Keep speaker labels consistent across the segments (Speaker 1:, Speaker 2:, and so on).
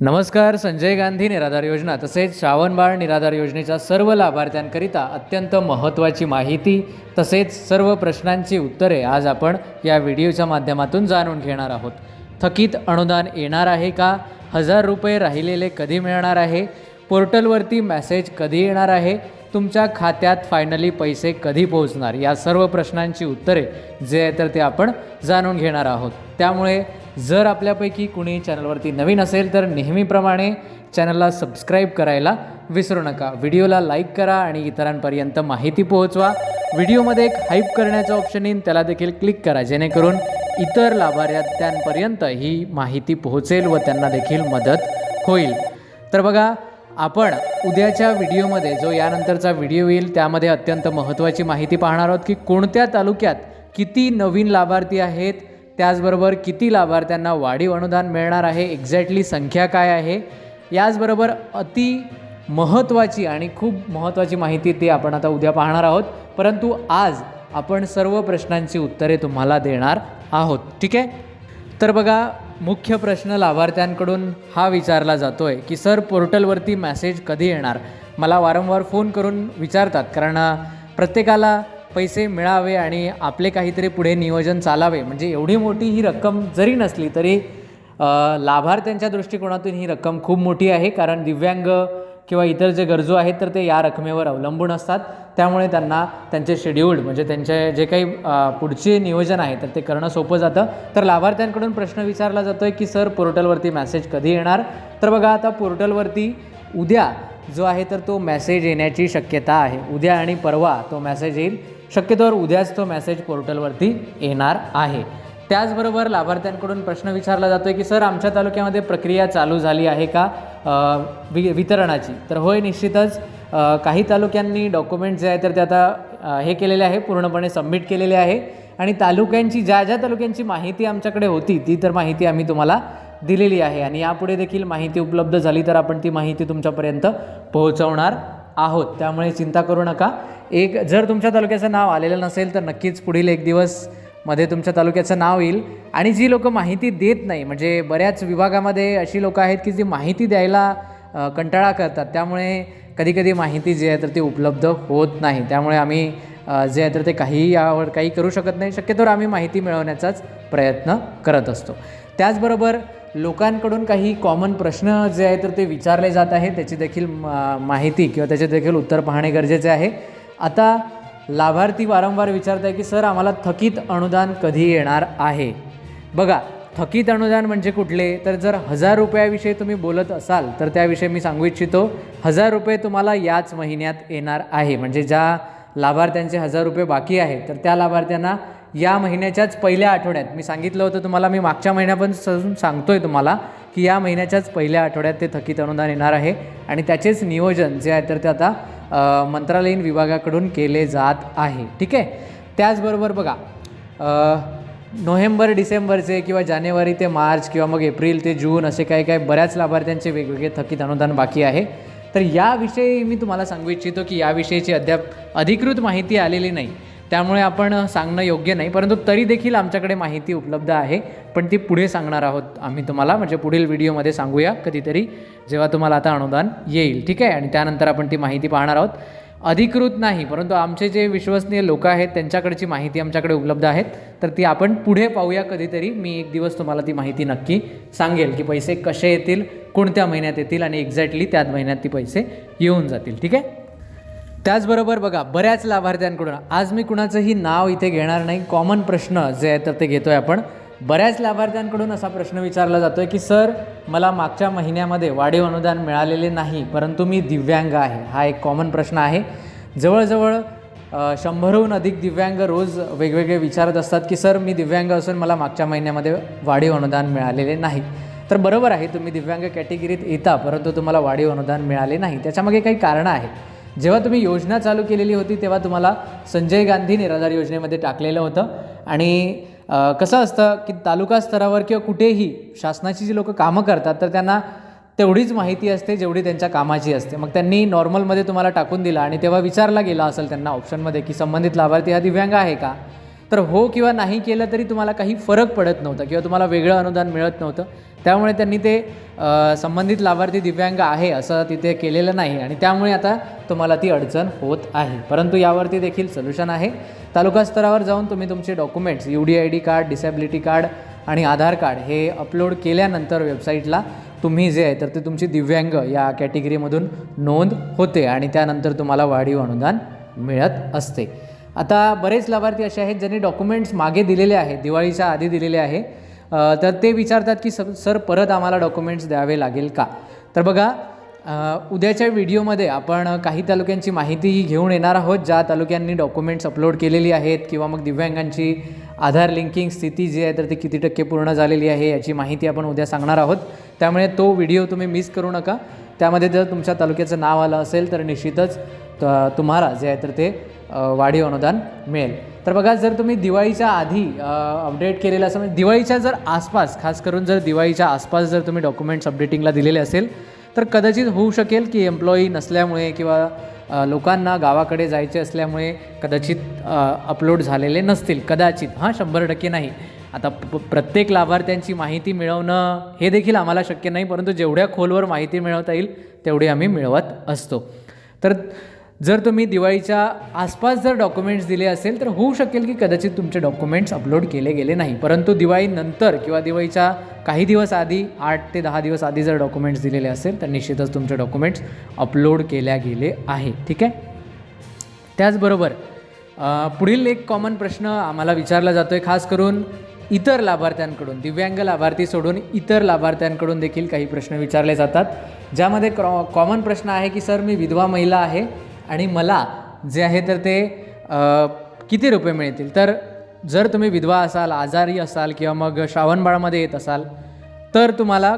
Speaker 1: नमस्कार संजय गांधी निराधार योजना तसेच श्रावणबाळ निराधार योजनेच्या सर्व लाभार्थ्यांकरिता अत्यंत महत्त्वाची माहिती तसेच सर्व प्रश्नांची उत्तरे आज आपण या व्हिडिओच्या माध्यमातून जाणून घेणार आहोत. थकीत अनुदान येणार आहे का? हजार रुपये राहिलेले कधी मिळणार आहे? पोर्टलवरती मॅसेज कधी येणार आहे? तुमच्या खात्यात फायनली पैसे कधी पोहोचणार? या सर्व प्रश्नांची उत्तरे जे आहे तर ते आपण जाणून घेणार आहोत. त्यामुळे जर आपल्यापैकी कुणी चॅनलवरती नवीन असेल तर नेहमीप्रमाणे चॅनलला सबस्क्राईब करायला विसरू नका. व्हिडिओला लाईक करा आणि इतरांपर्यंत माहिती पोहोचवा. व्हिडिओमध्ये एक हाईप करण्याचं ऑप्शन येईल त्याला देखील क्लिक करा जेणेकरून इतर लाभार्थ्यांपर्यंत ही माहिती पोहोचेल व त्यांना देखील मदत होईल. तर बघा आपण उद्याच्या व्हिडिओमध्ये जो यानंतरचा व्हिडिओ येईल त्यामध्ये अत्यंत महत्त्वाची माहिती पाहणार आहोत की कोणत्या तालुक्यात किती नवीन लाभार्थी आहेत त्याचबरोबर किती लाभार्थ्यांना वाढीव अनुदान मिळणार आहे एक्झॅक्टली संख्या काय आहे याचबरोबर अति महत्त्वाची आणि खूप महत्त्वाची माहिती ती आपण आता उद्या पाहणार आहोत. परंतु आज आपण सर्व प्रश्नांची उत्तरे तुम्हाला देणार आहोत. ठीक आहे? तर बघा मुख्य प्रश्न लाभार्थ्यांकडून हा विचारला जातो आहे की सर पोर्टलवरती मेसेज कधी येणार? मला वारंवार फोन करून विचारतात कारण प्रत्येकाला पैसे मिळावे आणि आपले काहीतरी पुढे नियोजन चालावे म्हणजे एवढी मोठी ही रक्कम जरी नसली तरी लाभार्थ्यांच्या दृष्टिकोनातून ही रक्कम खूप मोठी आहे. कारण दिव्यांग किंवा इतर जे गरजू आहेत तर ते या रकमेवर अवलंबून असतात. त्यामुळे त्यांना त्यांचे शेड्यूल्ड म्हणजे त्यांचे जे काही पुढचे नियोजन आहे तर ते करणं सोपं जातं. तर लाभार्थ्यांकडून प्रश्न विचारला जातो आहे की सर पोर्टलवरती मेसेज कधी येणार? तर बघा आता पोर्टलवरती उद्या जो आहे तर तो मॅसेज येण्याची शक्यता आहे. उद्या आणि परवा तो मॅसेज येईल. शक्यतोवर उद्याच तो मेसेज पोर्टलवरती येणार आहे. त्याचबरोबर लाभार्थ्यांकडून प्रश्न विचारला जातो आहे की सर आमच्या तालुक्यामध्ये प्रक्रिया चालू झाली आहे का? वि वितरणाची. तर होय निश्चितच काही तालुक्यांनी डॉक्युमेंट जे आहे तर ते आता हे केलेले आहे पूर्णपणे सबमिट केलेले आहे. आणि तालुक्यांची ज्या ज्या तालुक्यांची माहिती आमच्याकडे होती ती तर माहिती आम्ही तुम्हाला दिलेली आहे. आणि यापुढे देखील माहिती उपलब्ध झाली तर आपण ती माहिती तुमच्यापर्यंत पोहोचवणार आहोत. त्यामुळे चिंता करू नका. एक जर तुमच्या तालुक्याचं नाव आलेलं नसेल तर नक्कीच पुढील एक दिवसमध्ये तुमच्या तालुक्याचं नाव येईल. आणि जी लोक माहिती देत नाही म्हणजे बऱ्याच विभागामध्ये अशी लोकं आहेत की जी माहिती द्यायला कंटाळा करतात. त्यामुळे कधीकधी माहिती जी आहे तर ती उपलब्ध होत नाही. त्यामुळे आम्ही जे आहे तर ते काही यावर काही करू शकत नाही. शक्यतोवर आम्ही माहिती मिळवण्याचाच प्रयत्न करत असतो. त्याचबरोबर लोकांकडून काही कॉमन प्रश्न जे आहे तर ते विचारले जात आहे त्याची देखील माहिती किंवा त्याचे देखील उत्तर पाहणे गरजेचे आहे. आता लाभार्थी वारंवार विचारत आहे की सर आम्हाला थकीत अनुदान कधी येणार आहे? बघा थकीत अनुदान म्हणजे कुठले? तर जर हजार रुपयाविषयी तुम्ही बोलत असाल तर त्याविषयी मी सांगू इच्छितो हजार रुपये तुम्हाला याच महिन्यात येणार आहे. म्हणजे ज्या लाभार्थ्यांचे हजार रुपये बाकी आहेत तर त्या लाभार्थ्यांना या महिन्याच्याच पहिल्या आठवड्यात मी सांगितलं होतं तुम्हाला मी मागच्या महिन्यापासून आहे तुम्हाला की या महिन्याच्याच पहिल्या आठवड्यात ते थकीत अनुदान येणार आहे. आणि त्याचेच नियोजन जे आहे तर ते आता मंत्रालयीन विभागाकडून केले जात आहे. ठीक आहे? त्याचबरोबर बघा नोव्हेंबर डिसेंबरचे किंवा जानेवारी ते मार्च किंवा मग एप्रिल ते जून असे काही काही बऱ्याच लाभार्थ्यांचे वेगवेगळे थकीत अनुदान बाकी आहे. तर याविषयी मी तुम्हाला सांगू इच्छितो की याविषयीची अद्याप अधिकृत माहिती आलेली नाही. त्यामुळे आपण सांगणं योग्य नाही. परंतु तरी देखील आमच्याकडे माहिती उपलब्ध आहे. पण ती पुढे सांगणार आहोत आम्ही तुम्हाला. म्हणजे पुढील व्हिडिओमध्ये सांगूया कधीतरी जेव्हा तुम्हाला आता अनुदान येईल. ठीक आहे? आणि त्यानंतर आपण ती माहिती पाहणार आहोत. अधिकृत नाही परंतु आमचे जे विश्वसनीय लोक आहेत त्यांच्याकडची माहिती आमच्याकडे उपलब्ध आहेत. तर ती आपण पुढे पाहूया कधीतरी. मी एक दिवस तुम्हाला ती माहिती नक्की सांगेल की पैसे कसे येतील कोणत्या महिन्यात येतील आणि एक्झॅक्टली त्याच महिन्यात ती पैसे येऊन जातील. ठीक आहे? त्याचबरोबर बघा बऱ्याच लाभार्थ्यांकडून आज मी कुणाचंही नाव इथे घेणार नाही कॉमन प्रश्न जे आहे तर ते घेतो आहे आपण. बऱ्याच लाभार्थ्यांकडून असा प्रश्न विचारला जातो आहे की सर मला मागच्या महिन्यामध्ये वाढीव अनुदान मिळालेले नाही परंतु मी दिव्यांग आहे. हा एक कॉमन प्रश्न आहे. जवळजवळ शंभरहून अधिक दिव्यांग रोज वेगवेगळे विचारत असतात की सर मी दिव्यांग असून मला मागच्या महिन्यामध्ये वाढीव अनुदान मिळालेले नाही. तर बरोबर आहे तुम्ही दिव्यांग कॅटेगरीत येता परंतु तुम्हाला वाढीव अनुदान मिळाले नाही. त्याच्यामागे काही कारणं आहेत. जेव्हा तुम्ही योजना चालू केलेली होती तेव्हा तुम्हाला संजय गांधी निराधार योजनेमध्ये टाकलेलं होतं. आणि कसं असतं की तालुका स्तरावर किंवा कुठेही शासनाची जी लोक कामं करतात तर त्यांना तेवढीच माहिती असते जेवढी त्यांच्या कामाची असते. मग त्यांनी नॉर्मलमध्ये तुम्हाला टाकून दिला आणि तेव्हा विचारला गेला असेल त्यांना ऑप्शनमध्ये की संबंधित लाभार्थी हा दिव्यांग आहे का? तर हो किंवा नाही केलं तरी तुम्हाला काही फरक पडत नव्हता किंवा तुम्हाला वेगळं अनुदान मिळत नव्हतं. त्यामुळे त्यांनी ते संबंधित लाभार्थी दिव्यांग आहे असं तिथे केलेलं नाही आणि त्यामुळे आता तुम्हाला ती अडचण होत आहे. परंतु यावरती देखील सोल्युशन आहे. तालुका स्तरावर जाऊन तुम्ही तुमचे documents U D I D card disability card आणि आधार कार्ड हे अपलोड केल्यानंतर वेबसाईटला तुम्ही जे आहे तर ते तुमची दिव्यांग या कॅटेगरीमधून नोंद होते आणि त्यानंतर तुम्हाला वाढीव अनुदान मिळत असते. आता बरेच लाभार्थी असे आहेत ज्यांनी डॉक्युमेंट्स मागे दिलेले आहेत दिवाळीच्या आधी दिलेले आहे. तर ते विचारतात की सर सर परत आम्हाला डॉक्युमेंट्स द्यावे लागेल का? तर बघा उद्याच्या व्हिडिओमध्ये आपण काही तालुक्यांची माहितीही घेऊन येणार आहोत. ज्या तालुक्यांनी डॉक्युमेंट्स अपलोड केलेली आहेत किंवा मग दिव्यांगांची आधार लिंकिंग स्थिती जी आहे तर ती किती टक्के पूर्ण झालेली आहे याची माहिती आपण उद्या सांगणार आहोत. त्यामुळे तो व्हिडिओ तुम्ही मिस करू नका. त्यामध्ये जर तुमच्या तालुक्याचं नाव आलं असेल तर निश्चितच तुम्हाला जे आहे तर ते वाढीव अनुदान मिळेल. तर बघा जर तुम्ही दिवाळीच्या आधी अपडेट केलेलं असं म्हणजे दिवाळीच्या जर आसपास खास करून जर दिवाळीच्या आसपास जर तुम्ही डॉक्युमेंट्स अपडेटिंगला दिलेले असेल तर कदाचित होऊ शकेल की एम्प्लॉई नसल्यामुळे किंवा लोकांना गावाकडे जायचे असल्यामुळे कदाचित अपलोड झालेले नसतील. कदाचित. हां शंभर टक्के नाही. आता प- प्रत्येक लाभार्थ्यांची माहिती मिळवणं हे देखील आम्हाला शक्य नाही परंतु जेवढ्या खोलवर माहिती मिळवता येईल तेवढी आम्ही मिळवत असतो. तर जर तुम्ही दिवाळीच्या आसपास जर डॉक्युमेंट्स दिले असेल तर होऊ शकेल की कदाचित तुमचे डॉक्युमेंट्स अपलोड केले गेले नाही. परंतु दिवाळीनंतर किंवा दिवाळीच्या काही दिवस आधी आठ ते दहा दिवस आधी जर डॉक्युमेंट्स दिलेले असेल तर निश्चितच तुमचे डॉक्युमेंट्स अपलोड केल्या गेले आहे. ठीक आहे? त्याचबरोबर पुढील एक कॉमन प्रश्न आम्हाला विचारला जातो आहे खास करून इतर लाभार्थ्यांकडून दिव्यांग लाभार्थी सोडून इतर लाभार्थ्यांकडून देखील काही प्रश्न विचारले जातात. ज्यामध्ये क्रॉ कॉमन प्रश्न आहे की सर मी विधवा महिला आहे आणि मला जे आहे तर ते किती रुपये मिळतील? तर जर तुम्ही विधवा असाल आजारी असाल किंवा मग श्रावणबाळामध्ये येत असाल तर तुम्हाला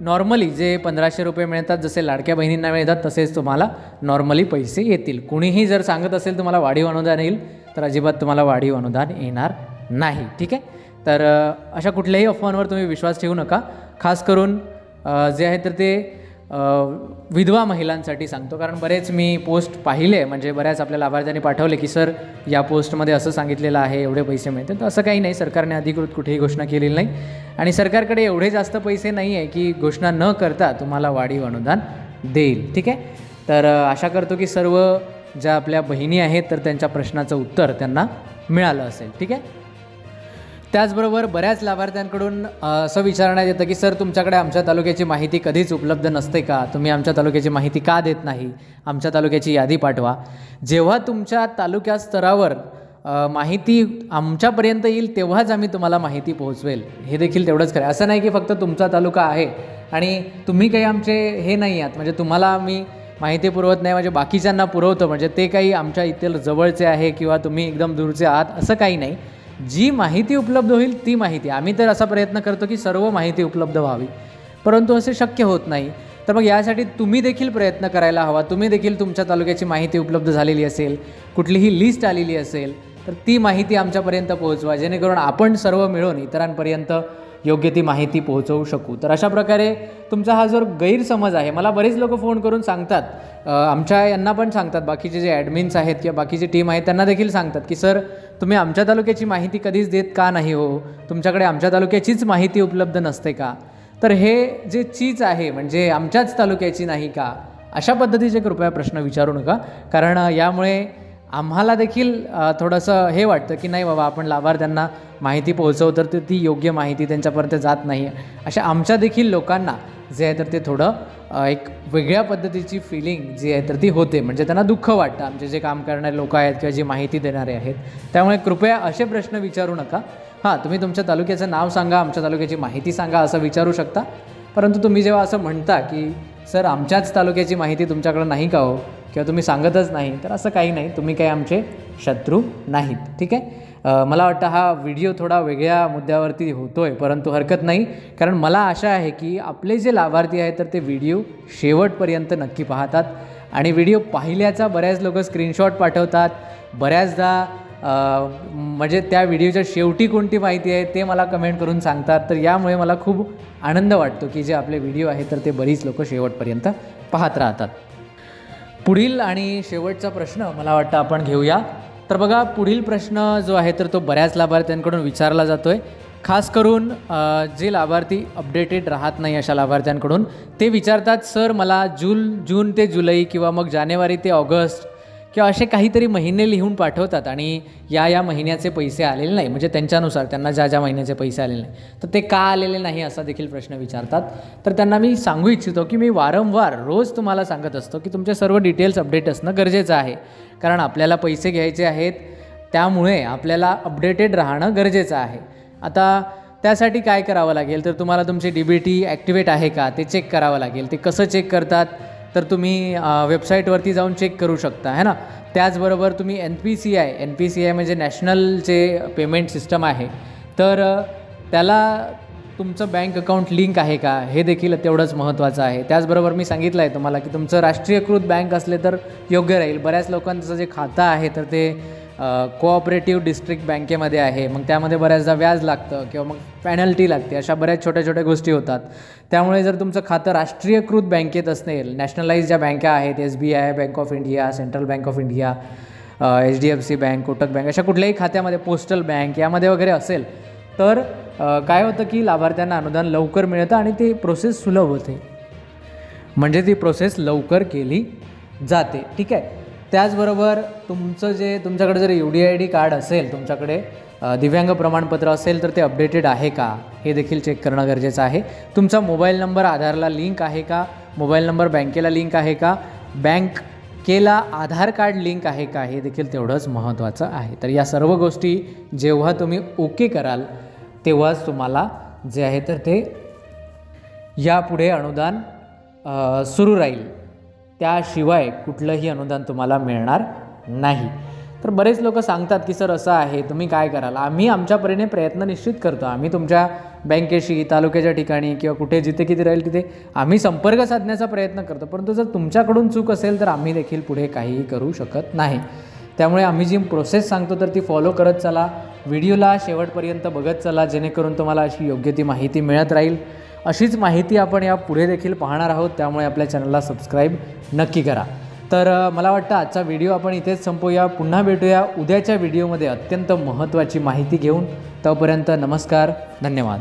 Speaker 1: नॉर्मली जे पंधराशे रुपये मिळतात जसे लाडक्या बहिणींना मिळतात तसेच तुम्हाला नॉर्मली पैसे येतील. कुणीही जर सांगत असेल तुम्हाला वाढीव अनुदान येईल तर अजिबात तुम्हाला वाढीव अनुदान येणार नाही. ठीक आहे? तर अशा कुठल्याही अफवांवर तुम्ही विश्वास ठेवू नका. खास करून जे आहे तर ते विधवा महिलांसाठी सांगतो. कारण बरेच मी पोस्ट पाहिले म्हणजे बऱ्याच आपल्या लाभार्थ्यांनी पाठवले की सर या पोस्टमध्ये असं सांगितलेलं आहे एवढे पैसे मिळतील तर असं काही नाही सरकारने अधिकृत कुठेही घोषणा केलेली नाही. आणि सरकारकडे एवढे जास्त पैसे नाही आहे की घोषणा न करता तुम्हाला वाढीव अनुदान देईल. ठीक आहे? तर आशा करतो की सर्व ज्या आपल्या बहिणी आहेत तर त्यांच्या प्रश्नाचं उत्तर त्यांना मिळालं असेल. ठीक आहे? त्याचबरोबर बऱ्याच लाभार्थ्यांकडून असं विचारण्यात येतं की सर तुमच्याकडे आमच्या तालुक्याची माहिती कधीच उपलब्ध नसते का? तुम्ही आमच्या तालुक्याची माहिती का देत नाही? आमच्या तालुक्याची यादी पाठवा. जेव्हा तुमच्या तालुक्या स्तरावर माहिती आमच्यापर्यंत येईल तेव्हाच आम्ही तुम्हाला माहिती पोहोचवेल. हे देखील तेवढंच खरं असं नाही की फक्त तुमचा तालुका आहे आणि तुम्ही काही आमचे हे नाही आहात. म्हणजे तुम्हाला आम्ही माहिती पुरवत नाही म्हणजे बाकीच्यांना पुरवतो. म्हणजे ते काही आमच्या इथे जवळचे आहे किंवा तुम्ही एकदम दूरचे आहात असं काही नाही. जी माहिती उपलब्ध होईल ती माहिती. आम्ही तर असा प्रयत्न करतो की सर्व माहिती उपलब्ध व्हावी. परंतु असे शक्य होत नाही. तर मग यासाठी तुम्ही देखील प्रयत्न करायला हवा. तुम्ही देखील तुमच्या तालुक्याची माहिती उपलब्ध झालेली असेल कुठलीही लिस्ट आलेली असेल तर ती माहिती आमच्यापर्यंत पोहोचवा. जेणेकरून आपण सर्व मिळून इतरांपर्यंत योग्य ती माहिती पोहोचवू शकू. तर अशा प्रकारे तुमचा हा जो गैरसमज आहे मला बरेच लोक फोन करून सांगतात. आमच्या यांना पण सांगतात बाकीचे जे ॲडमिन्स आहेत किंवा बाकीची टीम आहे त्यांना देखील सांगतात की सर तुम्ही आमच्या तालुक्याची माहिती कधीच देत का नाही हो? तुमच्याकडे आमच्या तालुक्याचीच माहिती उपलब्ध नसते का? तर हे जे चीज आहे म्हणजे आमच्याच तालुक्याची नाही का? अशा पद्धतीचे कृपया प्रश्न विचारू नका. कारण यामुळे आम्हाला देखील थोडंसं हे वाटतं की नाही बाबा आपण लाभार्थ्यांना माहिती पोहोचव तर ती- योग्य माहिती त्यांच्यापर्यंत जात नाही अशा आमच्या देखील लोकांना जे आहे तर ते थोडं एक वेगळ्या पद्धतीची फिलिंग जी आहे तर ती होते. म्हणजे त्यांना दुःख वाटतं. आमचे जे काम करणारे लोक आहेत किंवा जी माहिती देणारे आहेत. त्यामुळे कृपया असे प्रश्न विचारू नका. हां तुम्ही तुमच्या तालुक्याचं नाव सांगा आमच्या तालुक्याची माहिती सांगा असं विचारू शकता. परंतु तुम्ही जेव्हा असं म्हणता की सर आमच्याच तालुक्याची माहिती तुमच्याकडं नाही का हो? किंवा तुम्ही सांगतच नाही तर असं काही नाही. तुम्ही काही आमचे शत्रू नाहीत. ठीक आहे? मला वाटतं हा व्हिडिओ थोडा वेगळ्या मुद्द्यावरती होतो आहे परंतु हरकत नाही. कारण मला आशा आहे की आपले जे लाभार्थी आहेत तर ते व्हिडिओ शेवटपर्यंत नक्की पाहतात. आणि व्हिडिओ पाहिल्याचा बऱ्याच लोक स्क्रीनशॉट पाठवतात. बऱ्याचदा म्हणजे त्या व्हिडिओच्या शेवटी कोणती माहिती आहे ते मला कमेंट करून सांगतात. तर यामुळे मला खूप आनंद वाटतो की जे आपले व्हिडिओ आहेत तर ते बरीच लोक शेवटपर्यंत पाहत राहतात. पुढील आणि शेवटचा प्रश्न मला वाटतं आपण घेऊया. तर बघा पुढील प्रश्न जो आहे तर तो बऱ्याच लाभार्थ्यांकडून विचारला जातो आहे खास करून जे लाभार्थी अपडेटेड राहत नाही अशा लाभार्थ्यांकडून ते विचारतात सर मला जून जून ते जुलै किंवा मग जानेवारी ते ऑगस्ट किंवा असे काहीतरी महिने लिहून पाठवतात आणि या या महिन्याचे पैसे आलेले नाही. म्हणजे त्यांच्यानुसार त्यांना ज्या ज्या महिन्याचे पैसे आलेले नाही. तर ते का आलेले नाही असा देखील प्रश्न विचारतात. तर त्यांना मी सांगू इच्छितो की मी वारंवार रोज तुम्हाला सांगत असतो की तुमचे सर्व डिटेल्स अपडेट असणं गरजेचं आहे. कारण आपल्याला पैसे घ्यायचे आहेत त्यामुळे आपल्याला अपडेटेड राहणं गरजेचं आहे. आता त्यासाठी काय करावं लागेल? तर तुम्हाला तुमची डी बी टी ॲक्टिवेट आहे का? ते चेक करावं लागेल. ते कसं चेक करतात? तर तुम्ही वेबसाईटवरती जाऊन चेक करू शकता है ना? त्याचबरोबर तुम्ही N P C I N P C I म्हणजे नॅशनल जे पेमेंट सिस्टम आहे तर त्याला तुमचं बँक अकाउंट लिंक आहे का? हे देखील तेवढंच महत्त्वाचं आहे. त्याचबरोबर मी सांगितलं आहे तुम्हाला की तुमचं राष्ट्रीयकृत बँक असले तर योग्य राहील. बऱ्याच लोकांचं जे खातं आहे तर ते कोऑपरेटिव्ह डिस्ट्रिक्ट बँकेमध्ये आहे. मग त्यामध्ये बऱ्याचदा व्याज लागतं किंवा मग पॅनल्टी लागते. अशा बऱ्याच छोट्या छोट्या गोष्टी होतात. त्यामुळे जर तुमचं खातं राष्ट्रीयकृत बँकेत असेल नॅशनलाइज ज्या बँका आहेत S B I bank of India central bank of India H D F C bank Kotak bank अशा कुठल्याही खात्यामध्ये पोस्टल बँक यामध्ये वगैरे असेल तर काय होतं की लाभार्थ्यांना अनुदान लवकर मिळतं आणि ती प्रोसेस सुलभ होते. म्हणजे ती प्रोसेस लवकर केली जाते. ठीक आहे? त्याचबरोबर तुमचं जे तुमच्याकडे जर U D I D card असेल तुमच्याकडे दिव्यांग प्रमाणपत्र असेल तर ते अपडेटेड आहे का? हे देखील चेक करणं गरजेचं आहे. तुमचा मोबाईल नंबर आधारला लिंक आहे का? मोबाईल नंबर बँकेला लिंक आहे का? बँकेला आधार कार्ड लिंक आहे का? हे देखील तेवढंच महत्त्वाचं आहे. तर या सर्व गोष्टी जेव्हा तुम्ही ओके कराल तेव्हाच तुम्हाला जे आहे तर ते यापुढे अनुदान सुरू राहील. त्याशिवाय कुठलंही अनुदान तुम्हाला मिळणार नाही. तर बरेच लोक सांगतात की सर असं आहे तुम्ही काय कराल? आम्ही आमच्या परीने प्रयत्न निश्चित करतो. आम्ही तुमच्या बँकेशी तालुक्याच्या ठिकाणी किंवा कुठे जिथे किती राहील तिथे आम्ही संपर्क साधण्याचा प्रयत्न करतो. परंतु जर तुमच्याकडून चूक असेल तर आम्ही देखील पुढे काहीही करू शकत नाही. त्यामुळे आम्ही जी प्रोसेस सांगतो तर ती फॉलो करत चला. व्हिडिओला शेवटपर्यंत बघत चला जेणेकरून तुम्हाला अशी योग्य ती माहिती मिळत राहील. अशीच माहिती आपण या पुढे देखील पाहणार आहोत त्यामुळे आपल्या चॅनलला सबस्क्राईब नक्की करा. तर मला वाटतं आजचा व्हिडिओ आपण इथेच संपवूया पुन्हा भेटूया उद्याच्या व्हिडिओमध्ये अत्यंत महत्त्वाची माहिती घेऊन. तोपर्यंत नमस्कार धन्यवाद.